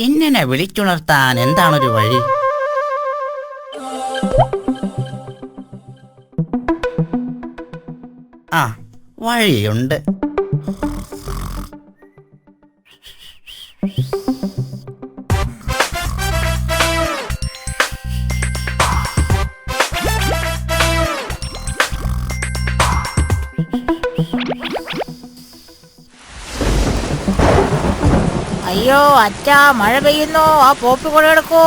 ചിന്നനെ വിളിച്ചുണർത്താൻ എന്താണൊരു വഴി? ആ വഴിയുണ്ട്. അയ്യോ അച്ഛാ മഴ പെയ്യുന്നു. ആ പോപ്പി കൂടെ എടുക്കൂ.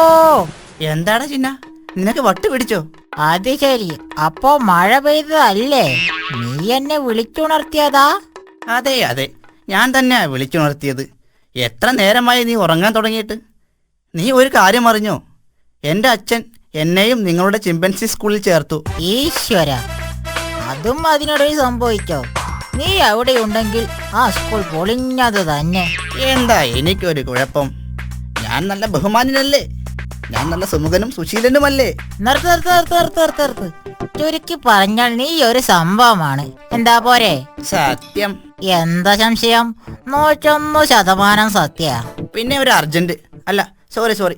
എന്താടാ ചിന്ന? നിനക്ക് വട്ട് പിടിച്ചോ? അത് ശരി. അപ്പോ മഴ പെയ്തതല്ലേ? നീ എന്നെ വിളിച്ചുണർത്തിയതാ? അതെ അതെ. ഞാൻ തന്നെയാ വിളിച്ചുണർത്തിയത്. എത്ര നേരമായി നീ ഉറങ്ങാൻ തുടങ്ങിയിട്ട്? നീ ഒരു കാര്യം അറിഞ്ഞോ? എന്റെ അച്ഛൻ എന്നെയും നിങ്ങളുടെ ചിമ്പൻസി സ്കൂളിൽ ചേർത്തു. ഈശ്വര. അതും അതിനിടയിൽ സംഭവിച്ചോ? നീ അവിടെ ഉണ്ടെങ്കിൽ ആ സ്കൂൾ പൊളിഞ്ഞത് തന്നെ. എന്താ എനിക്കൊരു കുഴപ്പം? ഞാൻ നല്ല ബഹുമാനനല്ലേ? ഞാൻ നല്ല സുമുഖനും സുശീലനുമല്ലേ? നിർത്ത് നിർത്ത് നിർത്ത് നിർത്ത് നിർത്ത് നിർത്ത്. ചുരുക്കി പറഞ്ഞാൽ നീ ഒരു സംഭവമാണ്. എന്താ പോരെ? സത്യം. എന്താ സംശയം? നൂറ്റൊന്ന് ശതമാനം സത്യ. പിന്നെ ഒരു അർജന്റ് അല്ല സോറി സോറി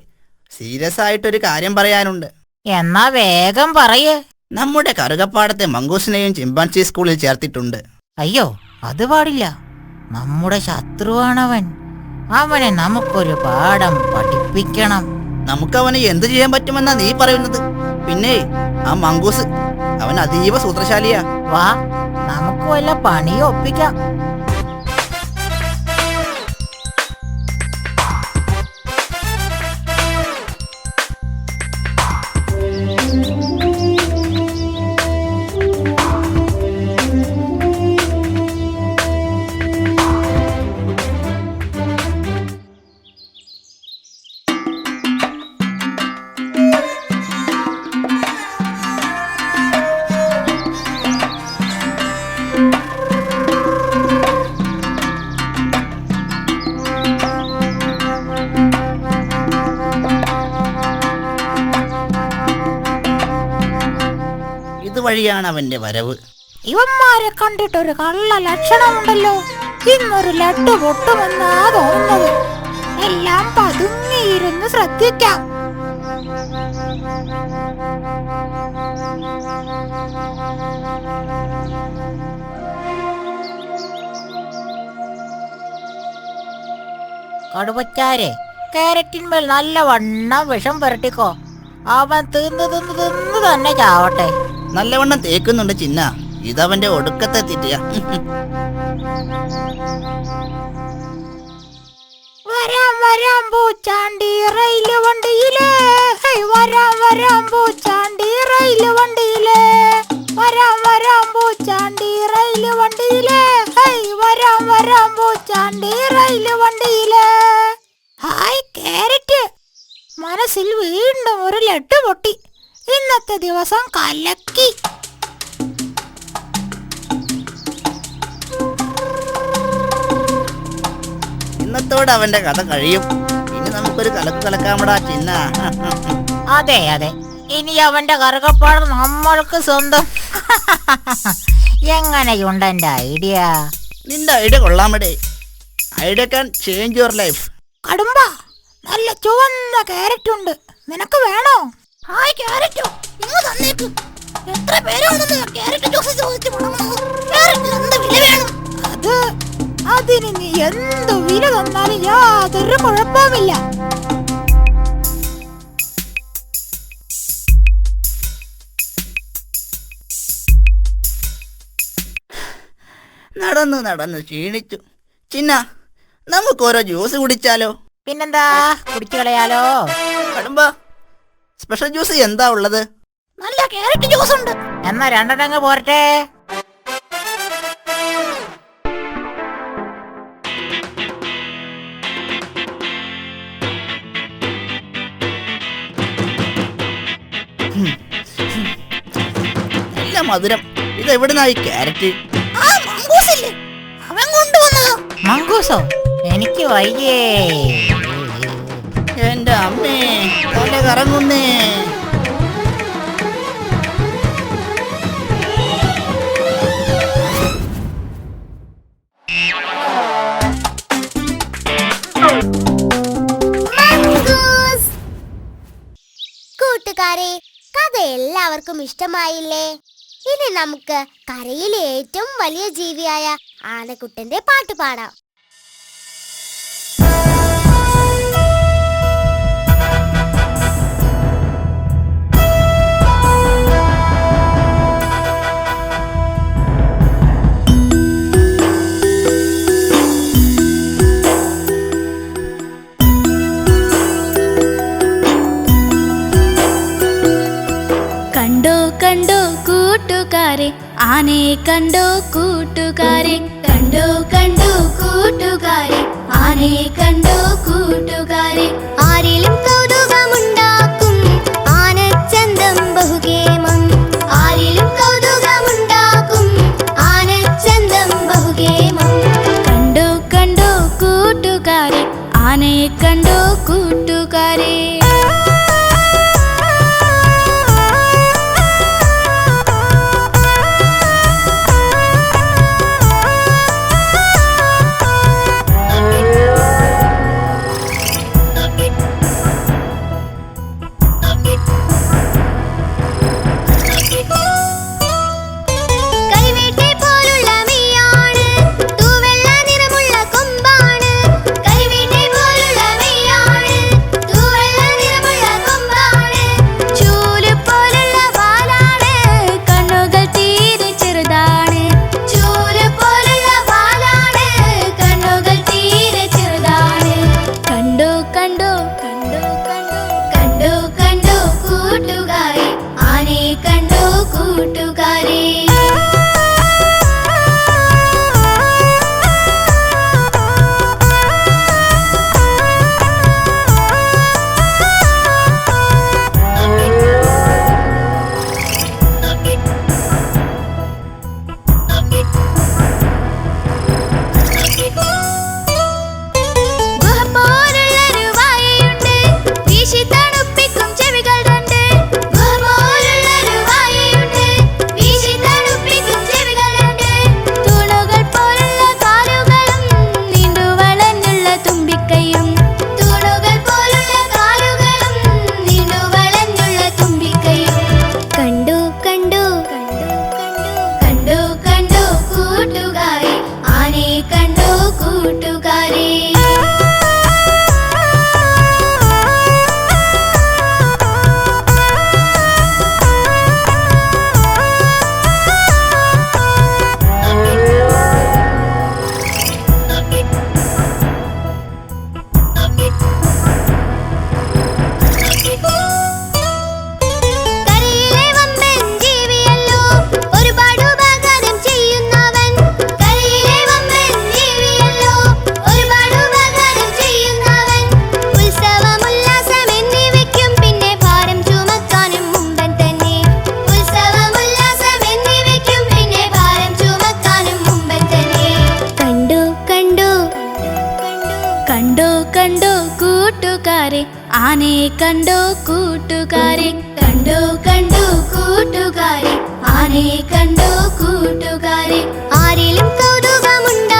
സീരിയസ് ആയിട്ടൊരു കാര്യം പറയാനുണ്ട്. എന്നാ വേഗം പറയേ. നമ്മുടെ കറുകപ്പാടത്തെ മങ്കൂസിനെയും ചിമ്പാൻസി സ്കൂളിൽ ചേർത്തിട്ടുണ്ട്. അയ്യോ അത് പാടില്ല. നമ്മുടെ ശത്രുവാണവൻ. അവനെ നമുക്കൊരു പാഠം പഠിപ്പിക്കണം. നമുക്ക് അവന് എന്ത് ചെയ്യാൻ പറ്റുമെന്നാ നീ പറയുന്നത്? പിന്നെ ആ മങ്കൂസ് അവൻ അതീവ സൂത്രശാലിയാ. വാ നമുക്ക് വല്ല പണിയും ഇതുവഴിയാണ് അവന്റെ വരവ്? ഇവന്മാരെ കണ്ടിട്ടൊരു കള്ള ലക്ഷണമുണ്ടല്ലോ. ഇന്നൊരു ലഡു പൊട്ടുമെന്നാ തോന്നുന്നത്. എല്ലാം പതുങ്ങിയിരുന്ന് ശ്രദ്ധിക്കാം. കടുവച്ചാരെ കാരറ്റിന്മേൽ നല്ല വണ്ണം വിഷം പുരട്ടിക്കോ. അവൻ തിന്ന് തിന്ന് തിന്ന് തന്നെ ചാവട്ടെ. നല്ലവണ്ണം തേക്കുന്നുണ്ട് ചിന്ന. ഇതവന്റെ ഒടുക്കത്തെ തിറ്റിയ വരാം വരാം പൂച്ചാണ്ടി റെയിൽ വണ്ടിയിലേ. വരാം വരാം പൂച്ചാണ്ടി റെയിൽ വണ്ടിയിലേ. വരാം വരാം പൂച്ചാണ്ടി റെയിൽ വണ്ടിയിലേ. വരാം വരാം പൂച്ചാണ്ടി റെയിൽ വണ്ടിയിലേ. Hi carrot. മനസ്സിൽ വീണ്ടും ഒരു ലട്ട് പൊട്ടി. ഇന്നത്തെ ദിവസം കലക്കി. ഇന്നത്തോടെ അവന്റെ കഥ കഴിയും. ഇനി നമുക്കൊരു കലക്ക് കലക്കാമടാ ചിന്ന. അതെ അതെ. ഇനി അവന്റെ കറുകപ്പാട് നമ്മൾക്ക് സ്വന്തം. എങ്ങനെയുണ്ട് എന്റെ ഐഡിയ? നിന്റെ idea കൊള്ളാമടേ. Idea can change your life. കടുമ്പ നല്ല ചുവന്ന ക്യാരറ്റ് ഉണ്ട്. നിനക്ക് വേണോ? ഹായ് ക്യാരറ്റോ. നിങ്ങൾ തന്നേക്ക്. എത്ര പേരാണെന്ന് ക്യാരറ്റ് ജ്യൂസ് ചോദിച്ചു ക്യാരറ്റിന് എന്ത് വില വേണം? അത് അതിന് നീ എന്ത് വില തന്നാലും യാതൊരു കുഴപ്പമില്ല നടന്നു നടന്നു ക്ഷീണിച്ചു. ചിന്ന നമുക്ക് ഓരോ ജ്യൂസ് കുടിച്ചാലോ? പിന്നെന്താ? കുടിച്ചു കളയാലോ? കടുമ്പ. സ്പെഷ്യൽ ജ്യൂസ് എന്താ ഉള്ളത്? നല്ല കാരറ്റ് ജ്യൂസ് ഉണ്ട്. എന്നാ രണ്ടെണ്ണങ്ങ് പോരട്ടെ. നല്ല മധുരം. ഇത് എവിടുന്നായി ക്യാരറ്റ് അവൻ കൊണ്ടുവന്നോ മങ്കൂസോ? എനിക്ക് വയ്യേ. എന്റെ അമ്മേ തല കറങ്ങുന്നേ. കൂട്ടുകാരെ കഥ എല്ലാവർക്കും ഇഷ്ടമായില്ലേ? ഇനി നമുക്ക് കരയിലെ ഏറ്റവും വലിയ ജീവിയായ ആനക്കുട്ടന്റെ പാട്ട് പാടാം. കണ്ടോ കൂട്ടുകാരെ ആനയെ കണ്ടോ കൂട്ടുകാരെ? കണ്ടോ കണ്ടോ കൂട്ടുകാരെ ആനയെ കണ്ടോ കൂട്ടുകാരെ? ആരിലും കൗതുകമുണ്ടാക്കും ആനച്ചന്തം ബഹുകേ ಆನೆ ಕಂಡು ಕೂಟುಗಾರಿ ಕಂಡು ಕಂಡು ಕೂಟುಗಾರಿ ಆನೆ ಕಂಡು ಕೂಟುಗಾರಿ ಆರಿലും ಕೌದುಗ ಮುಂಡಾ